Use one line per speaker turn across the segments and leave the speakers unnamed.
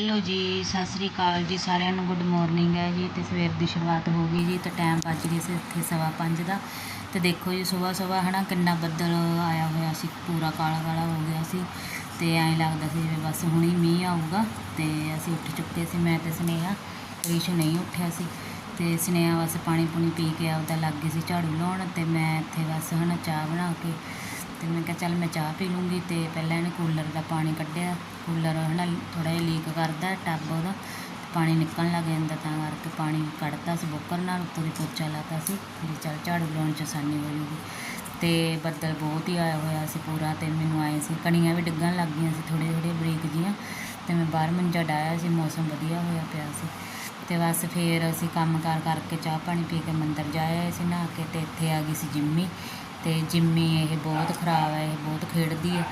Hello ਜੀ, ਸਤਿ ਸ੍ਰੀ ਅਕਾਲ ਜੀ, ਸਾਰਿਆਂ ਨੂੰ ਗੁੱਡ ਮਾਰਨਿੰਗ ਹੈ ਜੀ, ਤੇ ਸਵੇਰ ਦੀ ਸ਼ੁਰੂਆਤ ਹੋ ਗਈ ਜੀ, ਤੇ ਟਾਈਮ ਵੱਜ ਗਿਆ ਸੀ ਇੱਥੇ ਸਵਾ ਪੰਜ ਦਾ। ਤੇ ਦੇਖੋ ਜੀ, ਸਵੇਰ ਸਵੇਰ ਹਨਾ, ਕਿੰਨਾ ਬੱਦਲ ਆਇਆ ਹੋਇਆ ਸੀ, ਪੂਰਾ ਕਾਲਾ ਕਾਲਾ ਹੋ ਗਿਆ ਸੀ। ਤੇ ਐਂ ਲੱਗਦਾ ਸੀ ਜਿਵੇਂ ਬਸ ਹੁਣੀ ਮੀਂਹ ਆਊਗਾ, ਤੇ ਅਸੀਂ ਉੱਠ ਚੁੱਕੇ ਸੀ, ਮੈਂ ਤੇ ਸਨੇਹਾ, ਰੀਸ਼ੂ ਨਹੀਂ ਉੱਠਿਆ ਸੀ। ਤੇ ਸਨੇਹਾ ਬਸ ਪਾਣੀ ਪੂਣੀ ਪੀ ਕੇ ਆਪਦਾ ਲੱਗ ਗਈ ਸੀ ਝਾੜੂ ਲਾਉਣ, ਤੇ ਮੈਂ ਇੱਥੇ ਬਸ ਹਨਾ ਚਾਹ ਬਣਾ ਕੇ, ਤੇ ਮੈਂ ਕਿਹਾ ਚੱਲ ਮੈਂ ਚਾਹ ਪੀ ਲੂੰਗੀ, ਤੇ ਪਹਿਲਾਂ ਇਹਨੇ ਕੂਲਰ ਦਾ ਪਾਣੀ ਕੱਢਿਆ। ਕੂਲਰ ਹਨਾ ਥੋੜਾ ਜਿਹਾ ਲੀਕ ਕਰਦਾ, ਟੱਬ ਉਹਦਾ, ਪਾਣੀ ਨਿਕਲਣ ਲੱਗ ਜਾਂਦਾ ਤਾਂ ਕਰਕੇ ਪਾਣੀ ਕੱਢਤਾ ਸੀ ਬੁੱਕਰ ਨਾਲ, ਉੱਤੋਂ ਦੀ ਪੋਚਾ ਲਾਤਾ ਸੀ ਫਿਰ ਚੱਲ ਝਾੜੂ ਲਾਉਣ 'ਚ ਆਸਾਨੀ ਹੋ ਜੂਗੀ। ਤੇ ਬੱਦਲ ਬਹੁਤ ਹੀ ਆਇਆ ਹੋਇਆ ਸੀ ਪੂਰਾ ਤੇ ਮੈਨੂੰ ਆਏ ਸੀ, ਕਣੀਆਂ ਵੀ ਡਿੱਗਣ ਲੱਗ ਗਈਆਂ ਸੀ ਥੋੜ੍ਹੇ ਥੋੜ੍ਹੇ ਬਰੀਕ ਜੀਆਂ ਤੇ ਮੈਂ ਬਾਹਰ ਮੰਜਾ ਡਾਇਆ ਸੀ, ਮੌਸਮ ਵਧੀਆ ਹੋਇਆ ਪਿਆ ਸੀ। ਤੇ ਬਸ ਫੇਰ ਅਸੀਂ ਕੰਮ ਕਾਰ ਕਰਕੇ ਚਾਹ ਪਾਣੀ ਪੀ ਕੇ ਮੰਦਰ ਜਾਏ ਸੀ, ਨਹਾ ਕੇ ਤੇ ਇੱਥੇ ਆ ਗਈ ਸੀ ਜਿੰਮੀ। ਤੇ ਜਿੰਮੀ ਇਹ ਬਹੁਤ ਖਰਾਬ ਹੈ, ਇਹ ਬਹੁਤ ਖੇਡਦੀ ਹੈ।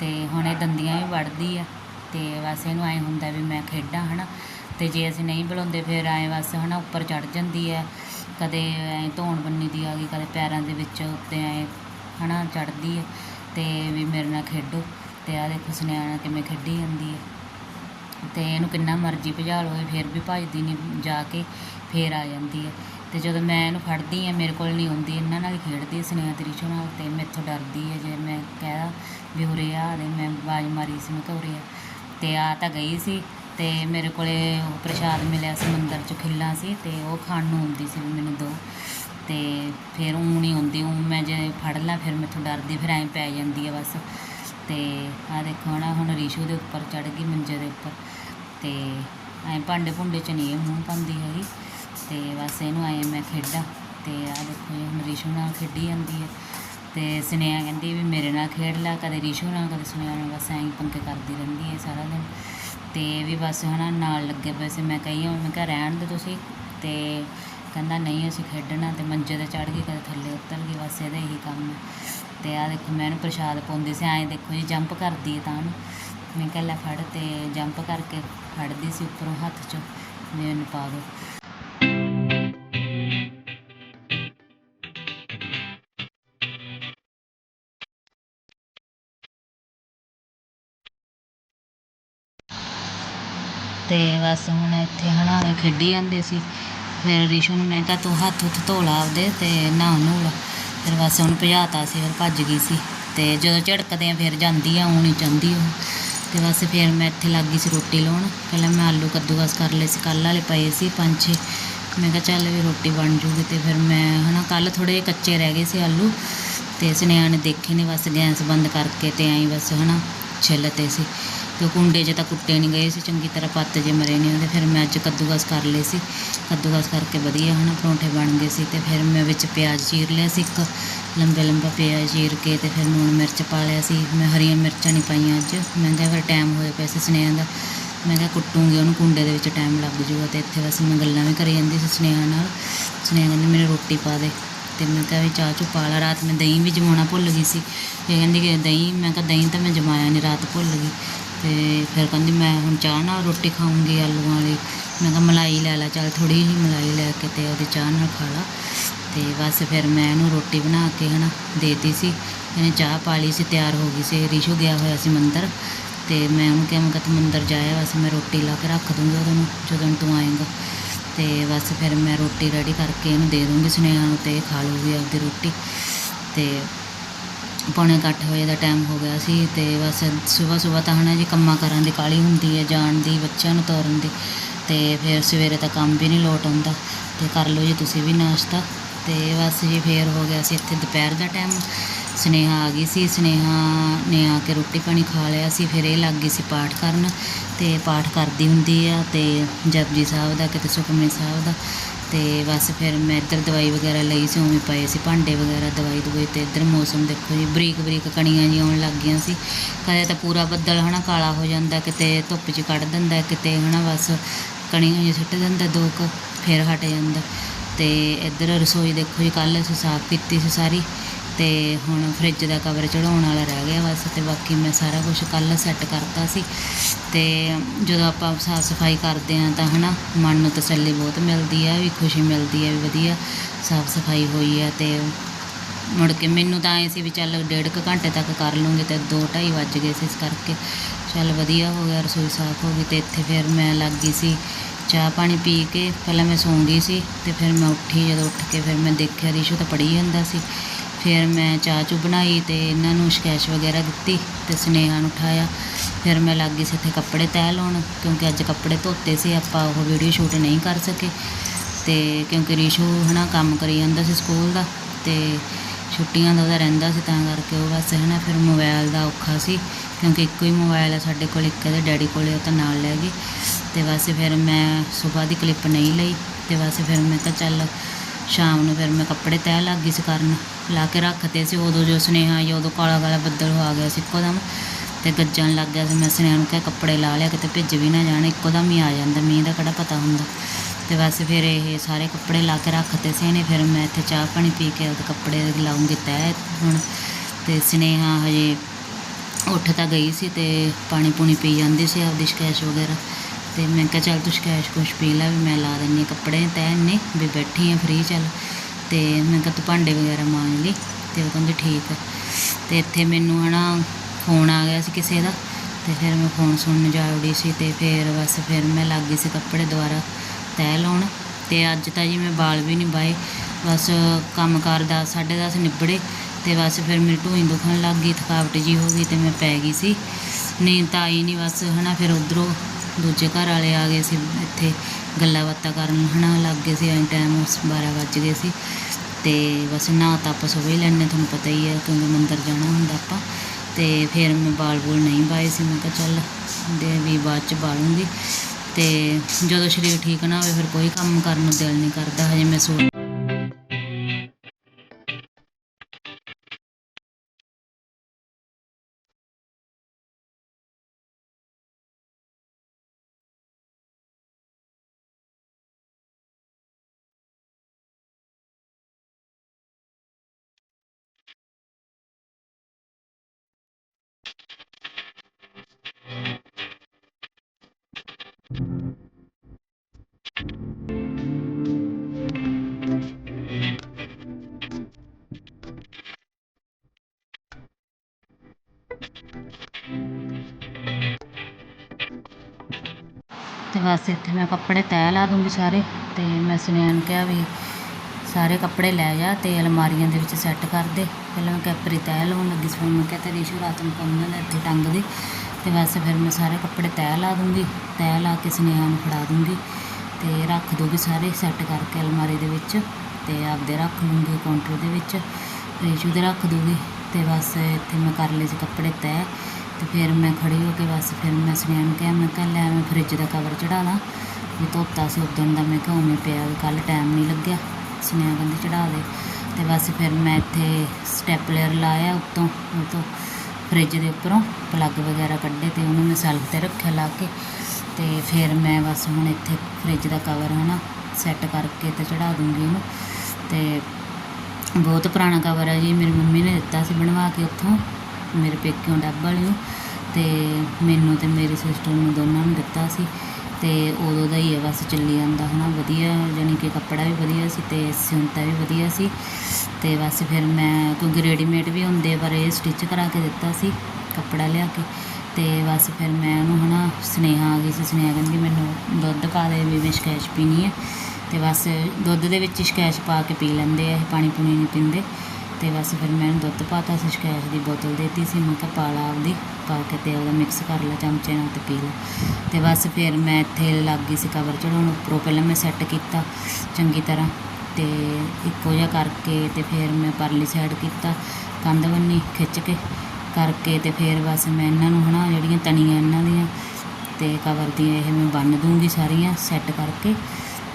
ਅਤੇ ਹੁਣ ਇਹ ਦੰਦੀਆਂ ਵੀ ਵੜਦੀ ਆ। ਅਤੇ ਬਸ ਇਹਨੂੰ ਐਂ ਹੁੰਦਾ ਵੀ ਮੈਂ ਖੇਡਾਂ ਹੈ ਨਾ ਅਤੇ ਜੇ ਅਸੀਂ ਨਹੀਂ ਬੁਲਾਉਂਦੇ ਫਿਰ ਐਂ ਬਸ ਹੈ ਨਾ ਉੱਪਰ ਚੜ ਜਾਂਦੀ ਹੈ ਕਦੇ ਐਂ ਧੌਣ ਬੰਨੀ ਦੀ ਆ ਗਈ, ਕਦੇ ਪੈਰਾਂ ਦੇ ਵਿੱਚ ਉੱਤੇ ਐਂ ਹੈ ਨਾ ਚੜਦੀ ਹੈ ਅਤੇ ਵੀ ਮੇਰੇ ਨਾਲ ਖੇਡੋ। ਤੇ ਆ ਦੇਖੋ ਸੁਨਿਆਣਾ ਕਿਵੇਂ ਖੇਡੀ ਜਾਂਦੀ ਹੈ ਅਤੇ ਇਹਨੂੰ ਕਿੰਨਾ ਮਰਜ਼ੀ ਭਜਾ ਲਓ, ਇਹ ਫਿਰ ਵੀ ਭੱਜਦੀ ਨਹੀਂ ਜਾ ਕੇ ਫਿਰ ਆ ਜਾਂਦੀ ਹੈ ਅਤੇ ਜਦੋਂ ਮੈਂ ਇਹਨੂੰ ਫੜਦੀ ਹਾਂ, ਮੇਰੇ ਕੋਲ ਨਹੀਂ ਆਉਂਦੀ, ਇਹਨਾਂ ਨਾਲ ਹੀ ਖੇਡਦੀ ਹੈ, ਸਨੇਹਾ ਤੇ ਰਿਸ਼ੂ ਨਾਲ, ਤੇ ਮੈਥੋਂ ਡਰਦੀ ਹੈ ਜੇ ਮੈਂ ਕਹਿਆ ਵੀ ਉਰੇ ਆ ਦੇ ਮੈਂ ਆਵਾਜ਼ ਮਾਰੀ ਸੀ, ਮੈਂ ਕਿਹਾ ਉਰੇ ਆ। ਤੇ ਆ ਤਾਂ ਗਈ ਸੀ ਅਤੇ ਮੇਰੇ ਕੋਲੇ ਉਹ ਪ੍ਰਸ਼ਾਦ ਮਿਲਿਆ ਸੀ, ਮੰਦਰ ਚ ਖਿੱਲਾ ਸੀ ਅਤੇ ਉਹ ਖਾਣ ਨੂੰ ਹੁੰਦੀ ਸੀ ਵੀ ਮੈਨੂੰ ਦੋ। ਅਤੇ ਫਿਰ ਊਂ ਨਹੀਂ ਹੁੰਦੀ ਊਂ ਮੈਂ ਜੇ ਫੜ ਲਾਂ, ਫਿਰ ਮੈਥੋਂ ਡਰਦੀ, ਫਿਰ ਐਂ ਪੈ ਜਾਂਦੀ ਹੈ ਬਸ। ਅਤੇ ਆ ਦੇਖੋ ਨਾ ਹੁਣ ਰਿਸ਼ੂ ਦੇ ਉੱਪਰ ਚੜ ਗਈ ਮੰਜੇ ਦੇ ਉੱਪਰ ਅਤੇ ਐਂ ਭਾਂਡੇ ਭੁੰਡੇ ਚ ਨਹੀਂ ਇਹ ਮੂੰਹ ਪਾਉਂਦੀ ਹੈਗੀ। ਤੇ ਬਸ ਇਹਨੂੰ ਐਂ ਮੈਂ ਖੇਡਾਂ ਤੇ ਆ ਦੇਖੋ ਇਹ ਹੁਣ ਰੀਸ਼ੂ ਨਾਲ ਖੇਡੀ ਜਾਂਦੀ ਹੈ ਤੇ ਸੁਨੇਹਾ ਕਹਿੰਦੀ ਵੀ ਮੇਰੇ ਨਾਲ ਖੇਡ ਲੈ, ਕਦੇ ਰਿਸ਼ੂ ਨਾਲ, ਕਦੇ ਸੁਨੇਹਾ ਨਾਲ, ਬਸ ਐਂ ਹੀ ਕਰਦੀ ਰਹਿੰਦੀ ਹੈ ਸਾਰਾ ਦਿਨ। ਤੇ ਇਹ ਵੀ ਬਸ ਹਨਾ ਨਾਲ ਲੱਗੇ ਪਏ ਸੀ, ਮੈਂ ਕਹੀ ਆ ਮੈਂ ਕਿਹਾ ਰਹਿਣ ਦੇ ਤੁਸੀਂ। ਤੇ ਕਹਿੰਦਾ ਨਹੀਂ, ਅਸੀਂ ਖੇਡਣਾ ਤੇ ਮੰਜੇ ਤੇ ਚੜ ਗਈ ਕਦੇ ਥੱਲੇ ਉਤਰ ਗਈ ਬਸ ਇਹਦਾ ਇਹੀ ਕੰਮ ਹੈ। ਤੇ ਆ ਦੇਖੋ, ਮੈਂ ਇਹਨੂੰ ਪ੍ਰਸ਼ਾਦ ਪਾਉਂਦੀ ਸੀ, ਐਂ ਦੇਖੋ ਜੀ, ਜੰਪ ਕਰਦੀ ਹੈ ਤਾਂ ਨੂੰ ਮੈਂ ਕਿਹਾ ਲੈ ਫੜ ਤੇ ਜੰਪ ਕਰਕੇ ਫੜਦੀ ਸੀ ਉੱਪਰੋਂ ਹੱਥ 'ਚੋਂ, ਵੀ ਮੈਨੂੰ ਪਾ ਦਿਓ। ਅਤੇ ਬਸ ਹੁਣ ਇੱਥੇ ਹਣਾ ਖੇਡੀ ਜਾਂਦੇ ਸੀ। ਫਿਰ ਰਿਸ਼ੂ ਨੂੰ ਮੈਂ ਕਿਹਾ, ਤੂੰ ਹੱਥ ਹੁੱਥ ਧੋ ਲਾ ਆਪਦੇ ਅਤੇ ਨਹਾ ਨੂੰ ਲਾ। ਫਿਰ ਬਸ ਉਹਨੂੰ ਭਜਾਤਾ ਸੀ, ਫਿਰ ਭੱਜ ਗਈ ਸੀ। ਅਤੇ ਜਦੋਂ ਝੜਕਦੇ ਆ, ਫਿਰ ਜਾਂਦੀ ਆ ਉਹ ਚਾਹੁੰਦੀ ਉਹ। ਅਤੇ ਬਸ ਫਿਰ ਮੈਂ ਇੱਥੇ ਲੱਗ ਗਈ ਸੀ ਰੋਟੀ ਲਾਉਣ। ਪਹਿਲਾਂ ਮੈਂ ਆਲੂ ਕੱਦੂਕਸ ਕਰ ਲਏ ਸੀ, ਕੱਲ੍ਹ ਵਾਲੇ ਪਏ ਸੀ ਪੰਜ ਛੇ। ਮੈਂ ਕਿਹਾ, ਚੱਲ ਵੀ ਰੋਟੀ ਬਣ ਜੂਗੀ। ਅਤੇ ਫਿਰ ਮੈਂ ਹਨਾ ਕੱਲ੍ਹ ਥੋੜ੍ਹੇ ਜਿਹੇ ਕੱਚੇ ਰਹਿ ਗਏ ਸੀ ਆਲੂ। ਅਤੇ ਸੁਨੇਹਾ ਨੇ ਦੇਖੇ ਨਹੀਂ ਬਸ ਗੈਸ ਬੰਦ ਕਰਕੇ ਅਤੇ ਐਂ ਬਸ ਹਨਾ ਛਿੱਲਤੇ ਸੀ। ਤੇ ਉਹ ਕੁੰਡੇ 'ਚ ਤਾਂ ਕੁੱਟੇ ਨਹੀਂ ਗਏ ਸੀ, ਚੰਗੀ ਤਰ੍ਹਾਂ ਪੱਤ ਜੇ ਮਰੇ ਨਹੀਂ ਉਹਦੇ, ਫਿਰ ਮੈਂ ਅੱਜ ਕੱਦੂਕਸ ਕਰ ਲਏ ਸੀ। ਕੱਦੂਕਸ ਕਰਕੇ ਵਧੀਆ ਹਨਾ, ਪਰੌਂਠੇ ਬਣ ਗਏ ਸੀ ਤੇ ਫਿਰ ਮੈਂ ਵਿੱਚ ਪਿਆਜ਼ ਚੀਰ ਲਿਆ ਸੀ ਇੱਕ, ਲੰਬੇ ਲੰਬਾ ਪਿਆਜ਼ ਚੀਰ ਕੇ ਤੇ ਫਿਰ ਲੂਣ ਮਿਰਚ ਪਾ ਲਿਆ ਸੀ। ਮੈਂ ਹਰੀਆਂ ਮਿਰਚਾਂ ਨਹੀਂ ਪਾਈਆਂ ਅੱਜ, ਮੈਂ ਕਿਹਾ ਫਿਰ ਟਾਈਮ ਹੋਇਆ ਪਿਆ ਸੀ ਸੁਨੇਹਾ ਦਾ, ਮੈਂ ਕਿਹਾ ਕੁੱਟੂੰਗੀ ਉਹਨੂੰ, ਕੁੰਡੇ ਦੇ ਵਿੱਚ ਟਾਈਮ ਲੱਗ ਜੂਗਾ ਤੇ ਇੱਥੇ ਬਸ ਮੈਂ ਗੱਲਾਂ ਵੀ ਕਰੀ ਜਾਂਦੀ ਸੀ ਸੁਨੇਹਾ ਨਾਲ। ਸੁਨੇਹਾ ਕਹਿੰਦੀ ਮੈਨੂੰ ਰੋਟੀ ਪਾ ਦੇ। ਤੇ ਮੈਂ ਕਿਹਾ ਵੀ ਚਾਹ ਚੁ ਪਾ ਲਾ। ਰਾਤ ਮੈਂ ਦਹੀਂ ਵੀ ਜਮਾਉਣਾ ਭੁੱਲ ਗਈ ਸੀ। ਇਹ ਕਹਿੰਦੀ ਕਿ ਦਹੀਂ, ਮੈਂ ਕਿਹਾ ਦਹੀਂ ਤਾਂ ਮੈਂ ਜਮਾਇਆ ਨਹੀਂ ਰਾਤ ਭੁੱਲ ਗਈ। ਤੇ ਫਿਰ ਕਹਿੰਦੀ ਮੈਂ ਹੁਣ ਚਾਹ ਨਾਲ ਰੋਟੀ ਖਾਊਂਗੀ ਆਲੂਆਂ ਵਾਲੀ। ਮੈਂ ਕਿਹਾ ਮਲਾਈ ਲੈ ਲਾ, ਚੱਲ ਥੋੜੀ ਜਿਹੀ ਮਲਾਈ ਲੈ ਕੇ ਤੇ ਉਹਦੀ ਚਾਹ ਨਾਲ ਖਾ ਲਾ। ਤੇ ਬਸ ਫਿਰ ਮੈਂ ਇਹਨੂੰ ਰੋਟੀ ਬਣਾ ਕੇ ਹਨਾ ਦੇਤੀ ਸੀ। ਇਹਨੇ ਚਾਹ ਪਾ ਲਈ ਸੀ, ਤਿਆਰ ਹੋ ਗਈ ਸੀ। ਰਿਸ਼ੂ ਗਿਆ ਹੋਇਆ ਸੀ ਮੰਦਰ। ਤੇ ਮੈਂ ਉਹਨੂੰ ਕਿਹਾ, ਮੈਂ ਕਿਹਾ ਤੂੰ ਮੰਦਰ ਜਾਇਆ ਬਸ ਮੈਂ ਰੋਟੀ ਲਾ ਕੇ ਰੱਖ ਦੂੰਗੀ ਉਹਨੂੰ ਜਦੋਂ ਤੂੰ ਆਏਗਾ। ਤੇ ਬਸ ਫਿਰ ਮੈਂ ਰੋਟੀ ਰੈਡੀ ਕਰਕੇ ਇਹਨੂੰ ਦੇ ਦੂੰਗੀ, ਸੁਨੇਹਾ ਨੂੰ ਤੇ ਖਾ ਲੂਗੀ ਆਪਦੀ ਰੋਟੀ। ਤੇ ਪੌਣੇ ਕੁ ਅੱਠ ਵਜੇ ਦਾ ਟਾਈਮ ਹੋ ਗਿਆ ਸੀ ਤੇ ਬਸ ਸਵੇਰ ਸਵੇਰ ਤਾਂ ਹਨਾ ਜੀ ਕੰਮਾਂ ਕਰਨ ਦੀ ਕਾਹਲੀ ਹੁੰਦੀ ਹੈ ਜਾਣ ਦੀ, ਬੱਚਿਆਂ ਨੂੰ ਤੋਰਨ ਦੀ ਤੇ ਫਿਰ ਸਵੇਰੇ ਤਾਂ ਕੰਮ ਵੀ ਨਹੀਂ ਲੋਟ ਆਉਂਦਾ ਤੇ ਕਰ ਲਓ ਜੀ ਤੁਸੀਂ ਵੀ ਨਾਸ਼ਤਾ ਤੇ ਬਸ ਜੀ ਫੇਰ ਹੋ ਗਿਆ ਸੀ ਇੱਥੇ ਦੁਪਹਿਰ ਦਾ ਟਾਈਮ ਸੁਨੇਹਾ ਆ ਗਈ ਸੀ, ਸੁਨੇਹਾ ਨੇ ਆ ਕੇ ਰੋਟੀ ਪਾਣੀ ਖਾ ਲਿਆ ਸੀ, ਫਿਰ ਇਹ ਲੱਗ ਗਈ ਸੀ ਪਾਠ ਕਰਨ ਤੇ ਪਾਠ ਕਰਦੀ ਹੁੰਦੀ ਆ ਤੇ ਜਪਜੀ ਸਾਹਿਬ ਦਾ, ਕਿਤੇ ਸੁਖਮਨੀ ਸਾਹਿਬ ਦਾ ਅਤੇ ਬਸ ਫਿਰ ਮੈਂ ਇੱਧਰ ਦਵਾਈ ਵਗੈਰਾ ਲਈ ਸੀ, ਉਵੇਂ ਪਏ ਸੀ, ਭਾਂਡੇ ਵਗੈਰਾ, ਦਵਾਈ ਦਵਾਈ ਅਤੇ ਇੱਧਰ ਮੌਸਮ ਦੇਖੋ ਜੀ, ਬਰੀਕ ਬਰੀਕ ਕਣੀਆਂ ਜੀ ਆਉਣ ਲੱਗ ਗਈਆਂ ਸੀ। ਕਦੇ ਤਾਂ ਪੂਰਾ ਬੱਦਲ ਹਨਾ ਕਾਲਾ ਹੋ ਜਾਂਦਾ, ਕਿਤੇ ਧੁੱਪ 'ਚ ਕੱਢ ਦਿੰਦਾ, ਕਿਤੇ ਹਨਾ ਬਸ ਕਣੀਆਂ ਜੀ ਸੁੱਟ ਦਿੰਦਾ, ਦੋ ਕੁ ਫਿਰ ਹਟ ਜਾਂਦਾ। ਅਤੇ ਇੱਧਰ ਰਸੋਈ ਦੇਖੋ ਜੀ, ਕੱਲ੍ਹ ਅਸੀਂ ਸਾਫ਼ ਕੀਤੀ ਸੀ ਸਾਰੀ। ਤੇ ਹੁਣ ਫ੍ਰਿਜ ਦਾ ਕਵਰ ਚੜਾਉਣ ਵਾਲਾ ਰਹਿ ਗਿਆ ਬਸ ਤੇ ਬਾਕੀ ਮੈਂ ਸਾਰਾ ਕੁਝ ਕੱਲ੍ਹ ਸੈੱਟ ਕਰਤਾ ਸੀ। ਤੇ ਜਦੋਂ ਆਪਾਂ ਸਾਫ਼ ਸਫ਼ਾਈ ਕਰਦੇ ਹਾਂ ਤਾਂ ਹਨਾ, ਮਨ ਨੂੰ ਤਸੱਲੀ ਬਹੁਤ ਮਿਲਦੀ ਆ, ਵੀ ਖੁਸ਼ੀ ਮਿਲਦੀ ਆ, ਵੀ ਵਧੀਆ ਸਾਫ਼ ਸਫ਼ਾਈ ਹੋਈ ਆ ਤੇ ਮੁੜ ਕੇ ਮੈਨੂੰ ਤਾਂ ਐ ਸੀ ਵੀ ਚੱਲ ਡੇਢ ਕੁ ਘੰਟੇ ਤੱਕ ਕਰ ਲੂੰਗੀ ਤੇ 2:30 ਵੱਜ ਗਏ ਸੀ ਇਸ ਕਰਕੇ। ਚੱਲ ਵਧੀਆ ਹੋ ਗਿਆ, ਰਸੋਈ ਸਾਫ਼ ਹੋ ਗਈ ਤੇ ਇੱਥੇ ਫਿਰ ਮੈਂ ਲੱਗ ਗਈ ਸੀ ਚਾਹ ਪਾਣੀ ਪੀ ਕੇ। ਪਹਿਲਾਂ ਮੈਂ ਸੌਂ ਗਈ ਸੀ ਤੇ ਫਿਰ ਮੈਂ ਉੱਠੀ, ਜਦੋਂ ਉੱਠ ਕੇ ਫਿਰ ਮੈਂ ਦੇਖਿਆ ਰਿਸ਼ੂ ਤਾਂ ਪੜ੍ਹੀ ਜਾਂਦਾ ਸੀ। ਫਿਰ ਮੈਂ ਚਾਹ ਚੂ ਬਣਾਈ ਤੇ ਇਹਨਾਂ ਨੂੰ ਸ਼ਕੈਸ਼ ਵਗੈਰਾ ਦਿੱਤੀ ਤੇ ਸੁਨੇਹਾ ਨੂੰ ਉਠਾਇਆ। ਫਿਰ ਮੈਂ ਲੱਗ ਗਈ ਸੀ ਇੱਥੇ ਕੱਪੜੇ ਤੈਅ ਲਾਉਣ ਕਿਉਂਕਿ ਅੱਜ ਕੱਪੜੇ ਧੋਤੇ ਸੀ, ਆਪਾਂ ਉਹ ਵੀਡੀਓ ਸ਼ੂਟ ਨਹੀਂ ਕਰ ਸਕੇ। ਤੇ ਕਿਉਂਕਿ ਰਿਸ਼ੂ ਹਨਾ ਕੰਮ ਕਰੀ ਜਾਂਦਾ ਸੀ ਸਕੂਲ ਦਾ ਤੇ ਛੁੱਟੀਆਂ ਦਾ ਉਹਦਾ ਰਹਿੰਦਾ ਸੀ ਤਾਂ ਕਰਕੇ ਉਹ ਬਸ ਹਨਾ ਫਿਰ ਮੋਬਾਈਲ ਦਾ ਔਖਾ ਸੀ ਕਿਉਂਕਿ ਇੱਕੋ ਹੀ ਮੋਬਾਈਲ ਹੈ ਸਾਡੇ ਕੋਲ, ਇੱਕ ਇਹਦੇ ਡੈਡੀ ਕੋਲੇ, ਉਹ ਤਾਂ ਨਾਲ ਲੈ ਗਏ। ਤੇ ਬਸ ਫਿਰ ਮੈਂ ਸਵੇਰ ਦੀ ਕਲਿੱਪ ਨਹੀਂ ਲਈ ਤੇ ਬਸ ਫਿਰ ਮੈਂ ਤਾਂ ਚੱਲ ਸ਼ਾਮ ਨੂੰ ਫਿਰ ਮੈਂ ਕੱਪੜੇ ਤੈਅ ਲੱਗ ਗਈ ਸੀ ਕਰਨ, ਲਾ ਕੇ ਰੱਖਤੇ ਸੀ, ਉਦੋਂ ਜੋ ਸੁਨੇਹਾ ਆਈ ਉਦੋਂ ਕਾਲਾ ਕਾਲਾ ਬੱਦਲ ਹੋ ਗਿਆ ਸੀ ਇੱਕੋ ਦਮ, ਤੇ ਗੱਜਣ ਲੱਗ ਗਿਆ ਸੀ, ਮੈਂ ਸੁਨੇਹਾ ਨੂੰ ਕਿਹਾ ਕੱਪੜੇ ਲਾ ਲਿਆ, ਕਿਤੇ ਭਿੱਜ ਵੀ ਨਾ ਜਾਣ, ਇੱਕੋ ਦਮ ਹੀ ਆ ਜਾਂਦਾ, ਮੀਂਹ ਦਾ ਕਿਹੜਾ ਪਤਾ ਹੁੰਦਾ। ਤੇ ਬਸ ਫਿਰ ਇਹ ਸਾਰੇ ਕੱਪੜੇ ਲਾ ਕੇ ਰੱਖਤੇ ਸੀ ਇਹਨੇ, ਫਿਰ ਮੈਂ ਇੱਥੇ ਚਾਹ ਪਾਣੀ ਪੀ ਕੇ ਉਹਦੇ ਕੱਪੜੇ ਲਾਉਂਗੀ ਤੈਅ ਹੁਣ, ਤੇ ਸੁਨੇਹਾ ਹਜੇ ਉੱਠ ਤਾਂ ਗਈ ਸੀ ਤੇ ਪਾਣੀ ਪੂਣੀ ਪੀ ਜਾਂਦੀ ਸੀ, ਆਪਦੀ ਸ਼ਿਕਾਇਸ਼ ਵਗੈਰਾ। ਤੇ ਮੈਂ ਕਿਹਾ ਚੱਲ ਤੂੰ ਸ਼ਿਕਾਇਸ਼ ਕੁਛ ਪੀ ਲੈ ਵੀ ਮੈਂ ਲਾ ਦਿੰਦੀ ਕੱਪੜੇ ਤੈਅ ਇੰਨੇ ਵੀ ਬੈਠੀ ਆ ਫਰੀ ਚੱਲ। ਤੇ ਮੈਂ ਕਿਹਾ ਤੂੰ ਭਾਂਡੇ ਵਗੈਰਾ ਮਾਂਜ ਲਈ ਤੇ ਉਹ ਕਹਿੰਦੇ ਠੀਕ ਆ। ਤੇ ਇੱਥੇ ਮੈਨੂੰ ਹਨਾ ਫੋਨ ਆ ਗਿਆ ਸੀ ਕਿਸੇ ਦਾ ਤੇ ਫਿਰ ਮੈਂ ਫੋਨ ਸੁਣਨ ਜਾ ਉੜੀ ਸੀ ਤੇ ਫਿਰ ਬਸ ਫਿਰ ਮੈਂ ਲੱਗ ਗਈ ਸੀ ਕੱਪੜੇ ਦੁਬਾਰਾ ਤੈਅ ਲਾਉਣ। ਤੇ ਅੱਜ ਤਾਂ ਜੀ ਮੈਂ ਵਾਲ ਵੀ ਨਹੀਂ ਬਾਏ ਬਸ ਕੰਮ ਕਾਰ ਦਾ ਸਾਢੇ ਦਸ ਨਿਬੜੇ ਤੇ ਬਸ ਫਿਰ ਮੇਰੀ ਢੂਹੀ ਦੁਖਣ ਲੱਗ ਗਈ, ਥਕਾਵਟ ਜੀ ਹੋ ਗਈ ਤੇ ਮੈਂ ਪੈ ਗਈ ਸੀ। ਨੀਂਦ ਤਾਂ ਆਈ ਨਹੀਂ ਬਸ ਹਨਾ ਫਿਰ ਉਧਰੋਂ ਦੂਜੇ ਘਰ ਵਾਲੇ ਆ ਗਏ ਸੀ, ਇੱਥੇ ਗੱਲਾਂ ਬਾਤਾਂ ਕਰਨ ਹਨਾ, ਲੱਗ ਗਏ ਸੀ, ਐਂ ਟਾਈਮ ਉਸ 12 ਵੱਜ ਗਏ ਸੀ ਤੇ ਬਸ ਨਾ ਤਾਂ ਆਪਾਂ ਸਵੇਰੇ ਹੀ ਲੈਣੇ ਤੁਹਾਨੂੰ ਪਤਾ ਹੀ ਹੈ ਕਿਉਂਕਿ ਮੰਦਰ ਜਾਣਾ ਹੁੰਦਾ ਆਪਾਂ ਤੇ ਫਿਰ ਮੈਂ ਬਾਲ ਬੂਲ ਨਹੀਂ ਪਾਏ ਸੀ, ਮੈਂ ਕਿਹਾ ਚੱਲ ਦੇ ਵੀ ਬਾਅਦ ਚ ਬਾਲੂੰਗੀ ਤੇ ਜਦੋਂ ਸਰੀਰ ਠੀਕ ਨਾ ਹੋਵੇ ਫਿਰ ਕੋਈ ਕੰਮ ਕਰਨ ਨੂੰ ਦਿਲ ਨਹੀਂ ਕਰਦਾ, ਹਜੇ ਮੈਂ ਸੋ ਬਸ ਇੱਥੇ ਮੈਂ ਕੱਪੜੇ ਤੈਅ ਲਾ ਦੂੰਗੀ ਸਾਰੇ ਅਤੇ ਮੈਂ ਸੁਨੇਹਾ ਨੂੰ ਕਿਹਾ ਵੀ ਸਾਰੇ ਕੱਪੜੇ ਲੈ ਜਾ ਅਤੇ ਅਲਮਾਰੀਆਂ ਦੇ ਵਿੱਚ ਸੈੱਟ ਕਰ ਦੇ। ਪਹਿਲਾਂ ਮੈਂ ਕੈਪਰੀ ਤੈਅ ਲਾਉਣ ਲੱਗੀ ਸੀ ਮੈਂ ਕਿਹਾ ਤੇ ਰਿਸ਼ੂ ਰਾਤ ਨੂੰ ਪਾਉਂਦਾ ਇੱਥੇ ਟੰਗ ਦੇ। ਅਤੇ ਬਸ ਫਿਰ ਮੈਂ ਸਾਰੇ ਕੱਪੜੇ ਤੈਅ ਲਾ ਦੂੰਗੀ ਤੈਅ ਲਾ ਕੇ ਸੁਨੇਹਾ ਨੂੰ ਫੜਾ ਦੂੰਗੀ ਅਤੇ ਰੱਖ ਦੂੰਗੀ ਸਾਰੇ ਸੈੱਟ ਕਰਕੇ ਅਲਮਾਰੀ ਦੇ ਵਿੱਚ ਅਤੇ ਆਪਦੇ ਰੱਖ ਲੂੰਗੀ ਕਾਊਂਟਰ ਦੇ ਵਿੱਚ। ਰਿਸ਼ੂ ਦੇ ਰੱਖ ਦੂੰਗੀ ਅਤੇ ਬਸ ਇੱਥੇ ਮੈਂ ਕਰ ਲਏ ਸੀ ਕੱਪੜੇ ਤੈਅ ਤੇ ਫਿਰ ਮੈਂ ਖੜੀ ਹੋ ਕੇ ਬਸ ਫਿਰ ਮੈਂ ਸੁਨਿਆ ਨੂੰ ਕਿਹਾ, ਮੈਂ ਕਿਹਾ ਲੈ ਮੈਂ ਫਰਿੱਜ ਦਾ ਕਵਰ ਚੜਾ ਲਾਂ। ਵੀ ਧੋਤਾ ਸੀ ਉਦੋਂ ਦਾ, ਮੈਂ ਕਿਹਾ ਉਵੇਂ ਪਿਆ ਕੱਲ ਟਾਈਮ ਨਹੀਂ ਲੱਗਿਆ। ਸੁਨੇਹਾ ਕਹਿੰਦੀ ਚੜਾ ਦੇ। ਤੇ ਬਸ ਫਿਰ ਮੈਂ ਇੱਥੇ ਸਟੈਪਲਰ ਲਾਇਆ ਉੱਤੋਂ ਉਹ ਤੋਂ ਫਰਿੱਜ ਦੇ ਉੱਪਰੋਂ ਪਲੱਗ ਵਗੈਰਾ ਕੱਢੇ ਤੇ ਉਹਨੂੰ ਮੈਂ ਸੈਲਫ ਤੇ ਰੱਖਿਆ ਲਾ ਕੇ। ਤੇ ਫਿਰ ਮੈਂ ਬਸ ਹੁਣ ਇੱਥੇ ਫਰਿੱਜ ਦਾ ਕਵਰ ਹਨਾ ਸੈੱਟ ਕਰਕੇ ਤੇ ਚੜਾ ਦੂੰਗੀ ਉਹਨੂੰ। ਤੇ ਬਹੁਤ ਪੁਰਾਣਾ ਕਵਰ ਹੈ ਜੀ, ਮੇਰੀ ਮੰਮੀ ਨੇ ਦਿੱਤਾ ਸੀ ਬਣਵਾ ਕੇ ਉੱਥੋਂ। ਮੇਰੇ ਪੇਕਿਓ ਡੱਬ ਵਾਲਿਓ ਨੂੰ ਤੇ ਮੈਨੂੰ ਤੇ ਮੇਰੀ ਸਿਸਟਰ ਨੂੰ ਦੋਨਾਂ ਨੂੰ ਦਿੱਤਾ ਸੀ ਤੇ ਉਦੋਂ ਦਾ ਹੀ ਹੈ ਬਸ ਚੱਲੀ ਜਾਂਦਾ ਹਨਾ, ਵਧੀਆ ਜਾਣੀ ਕਿ ਕੱਪੜਾ ਵੀ ਵਧੀਆ ਸੀ ਤੇ ਸਿਉਂਤਾ ਵੀ ਵਧੀਆ ਸੀ ਤੇ ਬਸ ਫਿਰ ਮੈਂ ਕਿਉਂਕਿ ਰੈਡੀਮੇਡ ਵੀ ਹੁੰਦੇ ਪਰ ਇਹ ਸਟਿਚ ਕਰਾ ਕੇ ਦਿੱਤਾ ਸੀ ਕੱਪੜਾ ਲਿਆ ਕੇ ਤੇ ਬਸ ਫਿਰ ਮੈਂ ਉਹਨੂੰ ਹਨਾ ਸੁਨੇਹਾ ਆ ਗਈ ਸੀ, ਸੁਨੇਹਾ ਕਹਿੰਦੀ ਮੈਨੂੰ ਦੁੱਧ ਪਾ ਦੇ ਵੀ ਮੈਂ ਸ਼ਕੈਸ਼ ਪੀਣੀ ਹੈ ਤੇ ਬਸ ਦੁੱਧ ਦੇ ਵਿੱਚ ਹੀ ਸ਼ਕੈਸ਼ ਪਾ ਕੇ ਪੀ ਲੈਂਦੇ ਆ, ਇਹ ਪਾਣੀ ਪੂਣੀ ਨਹੀਂ ਪੀਂਦੇ ਤੇ ਬਸ ਫਿਰ ਮੈਂ ਇਹਨੂੰ ਦੁੱਧ ਪਾਤਾ ਸੀ ਸ਼ਕੈਸ਼ ਦੀ ਬੋਤਲ ਦੇਤੀ ਸੀ, ਮੈਂ ਕਿਹਾ ਪਾ ਲਾ ਆਪਦੀ, ਪਾ ਕੇ ਤੇ ਉਹਦਾ ਮਿਕਸ ਕਰ ਲੈ ਚਮਚੇ ਨਾਲ ਤੇ ਪੀ ਲੈ। ਤੇ ਬਸ ਫਿਰ ਮੈਂ ਇੱਥੇ ਲੱਗ ਗਈ ਸੀ ਕਵਰ ਚੜਾਉਣ ਉੱਪਰੋਂ ਪਹਿਲਾਂ ਮੈਂ ਸੈੱਟ ਕੀਤਾ ਚੰਗੀ ਤਰ੍ਹਾਂ ਤੇ ਇੱਕੋ ਜਿਹਾ ਕਰਕੇ ਤੇ ਫਿਰ ਮੈਂ ਪਰਲੀ ਸਾਈਡ ਕੀਤਾ ਕੰਧ ਬੰਨੀ ਖਿੱਚ ਕੇ ਕਰਕੇ ਤੇ ਫਿਰ ਬਸ ਮੈਂ ਇਹਨਾਂ ਨੂੰ ਹਨਾ, ਜਿਹੜੀਆਂ ਤਣੀਆਂ ਇਹਨਾਂ ਦੀਆਂ ਤੇ ਕਵਰ ਦੀਆਂ ਇਹ ਮੈਂ ਬੰਨ ਦੂੰਗੀ ਸਾਰੀਆਂ ਸੈੱਟ ਕਰਕੇ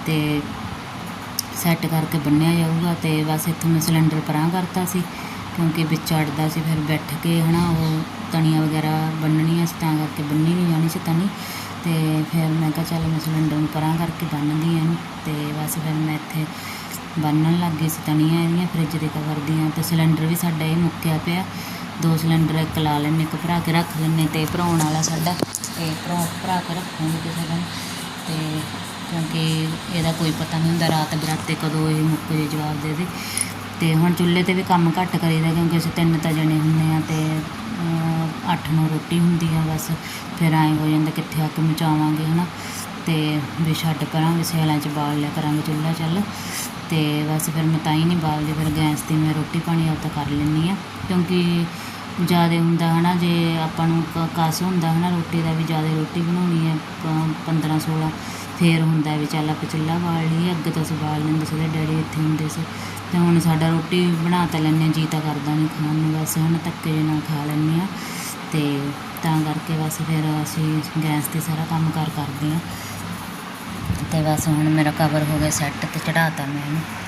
ਤੇ ਸੈੱਟ ਕਰਕੇ ਬੰਨਿਆ ਜਾਊਗਾ ਤੇ ਬਸ ਇੱਥੋਂ ਮੈਂ ਸਿਲੰਡਰ ਪਰਾਂ ਕਰਤਾ ਸੀ, ਕਿਉਂਕਿ ਵਿੱਚ ਅੜਦਾ ਸੀ, ਫਿਰ ਬੈਠ ਕੇ ਹਨਾ ਉਹ ਤਣੀਆਂ ਵਗੈਰਾ ਬੰਨਣੀਆਂ ਸੀ, ਤਾਂ ਕਰਕੇ ਬੰਨੀ ਨਹੀਂ ਜਾਣੀ ਸੀ ਤਣੀ। ਤੇ ਫਿਰ ਮੈਂ ਕਿਹਾ ਚੱਲ ਮੈਂ ਸਿਲੰਡਰ ਨੂੰ ਪਰਾਂ ਕਰਕੇ ਬੰਨਦੀ ਹਾਂ ਇਹਨੂੰ, ਤੇ ਬਸ ਫਿਰ ਮੈਂ ਇੱਥੇ ਬੰਨਣ ਲੱਗ ਗਈ ਸੀ ਤਣੀਆਂ ਇਹਦੀਆਂ ਫਰਿੱਜ ਦੇ ਕਵਰ ਦੀਆਂ, ਤੇ ਸਿਲੰਡਰ ਵੀ ਸਾਡਾ ਇਹ ਮੁੱਕਿਆ ਪਿਆ। ਦੋ ਸਿਲੰਡਰ ਇੱਕ ਲਾ ਲੈਂਦੇ, ਇੱਕ ਭਰਾ ਕੇ ਰੱਖ ਲੈਂਦੇ, ਤੇ ਭਰਾਉਣ ਵਾਲਾ ਸਾਡਾ, ਤੇ ਭਰਾ ਭਰਾ ਕੇ ਰੱਖਾਂਗੇ ਕਿਸੇ ਦਿਨ। ਤੇ ਕਿਉਂਕਿ ਇਹਦਾ ਕੋਈ ਪਤਾ ਨਹੀਂ ਹੁੰਦਾ ਰਾਤ ਬਰਾਤੇ ਕਦੋਂ ਇਹ ਮੁੱਕ ਜੇ ਜਵਾਬ ਦੇ ਦੇ ਤੇ ਹੁਣ ਚੁੱਲ੍ਹੇ ਤੇ ਵੀ ਕੰਮ ਘੱਟ ਕਰੀਦਾ ਕਿਉਂਕਿ ਅਸੀਂ ਤਿੰਨ ਤਾਂ ਜਣੇ ਹੁੰਦੇ ਆ ਤੇ ਅੱਠ ਨੂੰ ਰੋਟੀ ਹੁੰਦੀ ਆ ਬਸ। ਫਿਰ ਐਂ ਹੋ ਜਾਂਦਾ ਕਿੱਥੇ ਅੱਗ ਮਚਾਵਾਂਗੇ, ਹਨਾ? ਤੇ ਵੀ ਛੱਡ ਕਰਾਂਗੇ, ਸਿਆਲਾਂ 'ਚ ਬਾਲ ਲਿਆ ਕਰਾਂਗੇ ਚੁੱਲ੍ਹਾ ਚੱਲ। ਤੇ ਬਸ ਫਿਰ ਮੈਂ ਤਾਂ ਹੀ ਨਹੀਂ ਬਾਲਦੀ, ਫਿਰ ਗੈਸ 'ਤੇ ਮੈਂ ਰੋਟੀ ਪਾਣੀ ਆਪਦਾ ਕਰ ਲੈਂਦੀ ਆ ਕਿਉਂਕਿ ਜ਼ਿਆਦਾ ਹੁੰਦਾ ਹੈ ਨਾ ਜੇ ਆਪਾਂ ਨੂੰ ਕ- ਕਸ ਹੁੰਦਾ ਹੈ ਨਾ ਰੋਟੀ ਦਾ ਵੀ ਜ਼ਿਆਦਾ ਰੋਟੀ ਬਣਾਉਣੀ ਹੈ ਪੰਦਰਾਂ ਸੋਲ੍ਹਾਂ ਫਿਰ ਹੁੰਦਾ ਵੀ ਚੱਲ ਆਪਾਂ ਚੁੱਲ੍ਹਾ ਬਾਲ ਲਈਏ, ਅੱਗੇ ਤਾਂ ਅਸੀਂ ਬਾਲ ਲੈਂਦੇ ਸੀ ਡੈਡੀ ਇੱਥੇ ਹੁੰਦੇ ਸੀ। ਅਤੇ ਹੁਣ ਸਾਡਾ ਰੋਟੀ ਬਣਾ ਤਾਂ ਲੈਂਦੇ ਜੀ ਤਾਂ ਕਰਦਾ ਨਹੀਂ ਖਾਣ ਨੂੰ, ਬਸ ਹੈ ਨਾ ਧੱਕੇ ਜਿਹੇ ਨਾਲ ਖਾ ਲੈਂਦੇ ਹਾਂ। ਅਤੇ ਤਾਂ ਕਰਕੇ ਬਸ ਫਿਰ ਅਸੀਂ ਗੈਸ 'ਤੇ ਸਾਰਾ ਕੰਮ ਕਾਰ ਕਰਦੇ ਹਾਂ। ਅਤੇ ਬਸ ਹੁਣ ਮੇਰਾ ਕਵਰ ਹੋ ਗਿਆ ਸੈੱਟ ਤੇ ਤਾ ਮੈਂ ਇਹਨੂੰ।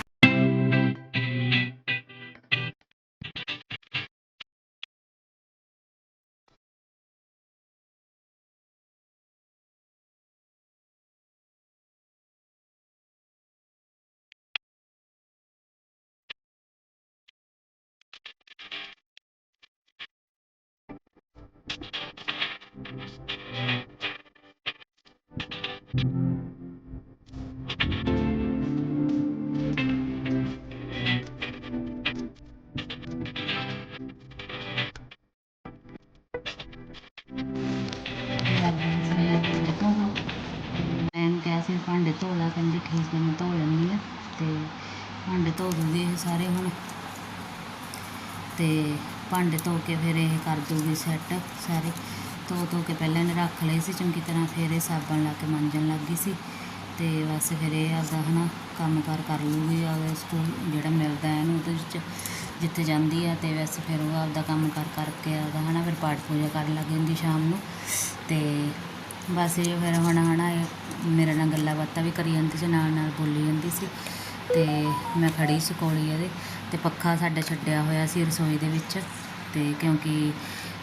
ਮੈਂ ਇਹਨੂੰ ਕਿਹਾ ਸੀ ਭਾਂਡੇ ਧੋ ਲਾ ਕਹਿੰਦੀ ਠੀਕ ਹੈ ਮੈਂ ਧੋ ਲੈਂਦੀ ਆ ਤੇ ਭਾਂਡੇ ਧੋ ਦੂਗੀ ਇਹ ਸਾਰੇ ਹੁਣ ਤੇ ਭਾਂਡੇ ਧੋ ਕੇ ਫਿਰ ਇਹ ਕਰ ਦੂਗੀ ਸੈੱਟ ਸਾਰੇ ਧੋ ਧੋ ਕੇ ਪਹਿਲਾਂ ਇਹਨੇ ਰੱਖ ਲਈ ਸੀ, ਚੰਗੀ ਤਰ੍ਹਾਂ ਫਿਰ ਇਹ ਸਾਬਣ ਲਾ ਕੇ ਮਾਂਜਣ ਲੱਗ ਗਈ ਸੀ ਤੇ ਬਸ ਫਿਰ ਇਹ ਆਪਦਾ ਹਨਾ ਕੰਮ ਕਾਰ ਕਰ ਲੂਗੀ ਆ ਸਕੂਲ ਜਿਹੜਾ ਮਿਲਦਾ ਹੈ ਇਹਨੂੰ ਉਹਦੇ ਵਿੱਚ ਜਿੱਥੇ ਜਾਂਦੀ ਆ ਤੇ ਵੈਸੇ ਫਿਰ ਉਹ ਆਪਦਾ ਕੰਮ ਕਰ ਕਰਕੇ ਆਪਦਾ ਹਨਾ ਫਿਰ ਪਾਠ ਪੂਜਾ ਕਰਨ ਲੱਗ ਜਾਂਦੀ ਸ਼ਾਮ ਨੂੰ ਤੇ ਬਸ ਇਹ ਫਿਰ ਹੁਣ ਹਨਾ ਇਹ ਮੇਰੇ ਨਾਲ ਗੱਲਾਂ ਬਾਤਾਂ ਵੀ ਕਰੀ ਜਾਂਦੀ ਸੀ, ਨਾਲ ਨਾਲ ਬੋਲੀ ਜਾਂਦੀ ਸੀ ਤੇ ਮੈਂ ਖੜੀ ਸੀ ਕੋਲੀ ਇਹਦੇ ਤੇ ਪੱਖਾ ਸਾਡਾ ਛੱਡਿਆ ਹੋਇਆ ਸੀ ਰਸੋਈ ਦੇ ਵਿੱਚ ਤੇ ਕਿਉਂਕਿ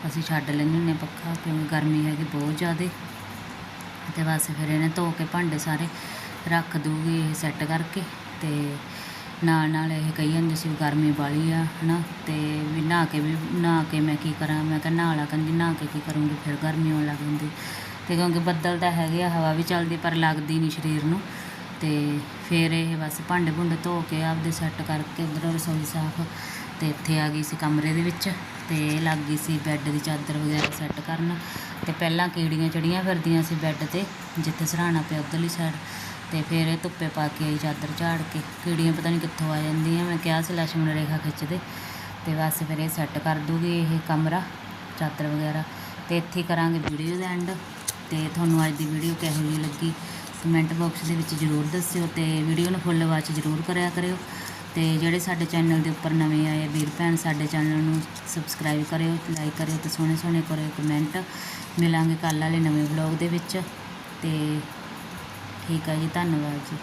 ਅਸੀਂ ਛੱਡ ਲੈਂਦੇ ਹੁੰਦੇ ਹਾਂ ਪੱਖਾ, ਕਿਉਂਕਿ ਗਰਮੀ ਹੈਗੀ ਬਹੁਤ ਜ਼ਿਆਦਾ। ਤੇ ਬਸ ਫਿਰ ਇਹਨੇ ਧੋ ਕੇ ਭਾਂਡੇ ਸਾਰੇ ਰੱਖ ਦੂਗੀ ਇਹ ਸੈੱਟ ਕਰਕੇ ਤੇ ਨਾਲ ਨਾਲ ਇਹ ਕਹੀ ਜਾਂਦੇ ਸੀ ਵੀ ਗਰਮੀ ਬਾਲੀ ਆ, ਹਨਾ। ਤੇ ਵੀ ਨਹਾ ਕੇ ਵੀ, ਨਹਾ ਕੇ ਮੈਂ ਕੀ ਕਰਾਂ, ਮੈਂ ਕਿਹਾ ਨਹਾ ਲਾ ਕਹਿੰਦੀ, ਨਹਾ ਕੇ ਕੀ ਕਰੂੰਗੀ, ਫਿਰ ਗਰਮੀ ਆਉਣ ਲੱਗ ਜਾਂਦੀ। ਤੇ ਕਿਉਂਕਿ ਬੱਦਲ ਤਾਂ ਹੈਗੇ ਆ, ਹਵਾ ਵੀ ਚੱਲਦੀ ਪਰ ਲੱਗਦੀ ਨਹੀਂ ਸਰੀਰ ਨੂੰ। ਤੇ ਫਿਰ ਇਹ ਬਸ ਭਾਂਡੇ ਭੁੰਡੇ ਧੋ ਕੇ ਆਪਦੇ ਸੈੱਟ ਕਰਕੇ ਉਧਰੋਂ ਰਸੋਈ ਸਾਫ਼ ਤੇ ਇੱਥੇ ਆ ਗਈ ਸੀ ਕਮਰੇ ਦੇ ਵਿੱਚ। ਤੇ ਲੱਗ ਗਈ ਸੀ ਬੈੱਡ ਦੀ ਚਾਦਰ ਵਗੈਰਾ ਸੈੱਟ ਕਰਨ ਤੇ ਪਹਿਲਾਂ ਕੀੜੀਆਂ ਚੜੀਆਂ ਫਿਰਦੀਆਂ ਸੀ ਬੈੱਡ ਤੇ, ਜਿੱਥੇ ਸਰਾਣਾ ਪਿਆ ਉਧਰਲੀ ਸਾਈਡ ਤੇ ਫਿਰ ਇਹ ਧੁੱਪੇ ਪਾ ਕੇ ਆਈ ਚਾਦਰ ਝਾੜ ਕੇ। ਕੀੜੀਆਂ ਪਤਾ ਨਹੀਂ ਕਿੱਥੋਂ ਆ ਜਾਂਦੀਆਂ, ਮੈਂ ਕਿਹਾ ਸੀ ਲక్ష్ਮਣ ਰੇਖਾ ਖਿੱਚਦੇ ਤੇ ਬਸ ਫਿਰ ਇਹ ਸੈੱਟ ਕਰ ਦੂਗੀ ਇਹ ਕਮਰਾ, ਚਾਦਰ ਵਗੈਰਾ ਤੇ ਇੱਥੇ ਕਰਾਂਗੇ ਵੀਡੀਓ ਦਾ ਐਂਡ ਤੇ ਤੁਹਾਨੂੰ ਅੱਜ ਦੀ ਵੀਡੀਓ ਕਿਹੋ ਜਿਹੀ ਲੱਗੀ? ਕਮੈਂਟ ਬਾਕਸ ਦੇ ਵਿੱਚ ਜ਼ਰੂਰ ਦੱਸਿਓ ਤੇ ਵੀਡੀਓ ਨੂੰ ਫੁੱਲ ਵਾਚ ਜ਼ਰੂਰ ਕਰਿਆ ਕਰਿਓ। ਤੇ ਜਿਹੜੇ ਸਾਡੇ ਚੈਨਲ ਦੇ ਉੱਪਰ ਨਵੇਂ ਆਏ ਵੀਰ ਭੈਣ, ਸਾਡੇ ਚੈਨਲ ਨੂੰ ਸਬਸਕ੍ਰਾਈਬ ਕਰਿਓ ਲਾਈਕ ਕਰਿਓ ਤੇ ਸੋਹਣੇ ਸੋਹਣੇ ਕਰਿਓ ਕਮੈਂਟ ਮਿਲਾਂਗੇ ਕੱਲ੍ਹ ਵਾਲੇ ਨਵੇਂ ਵਲੌਗ ਦੇ ਵਿੱਚ ਤੇ ਠੀਕ ਆ ਜੀ, ਧੰਨਵਾਦ ਜੀ।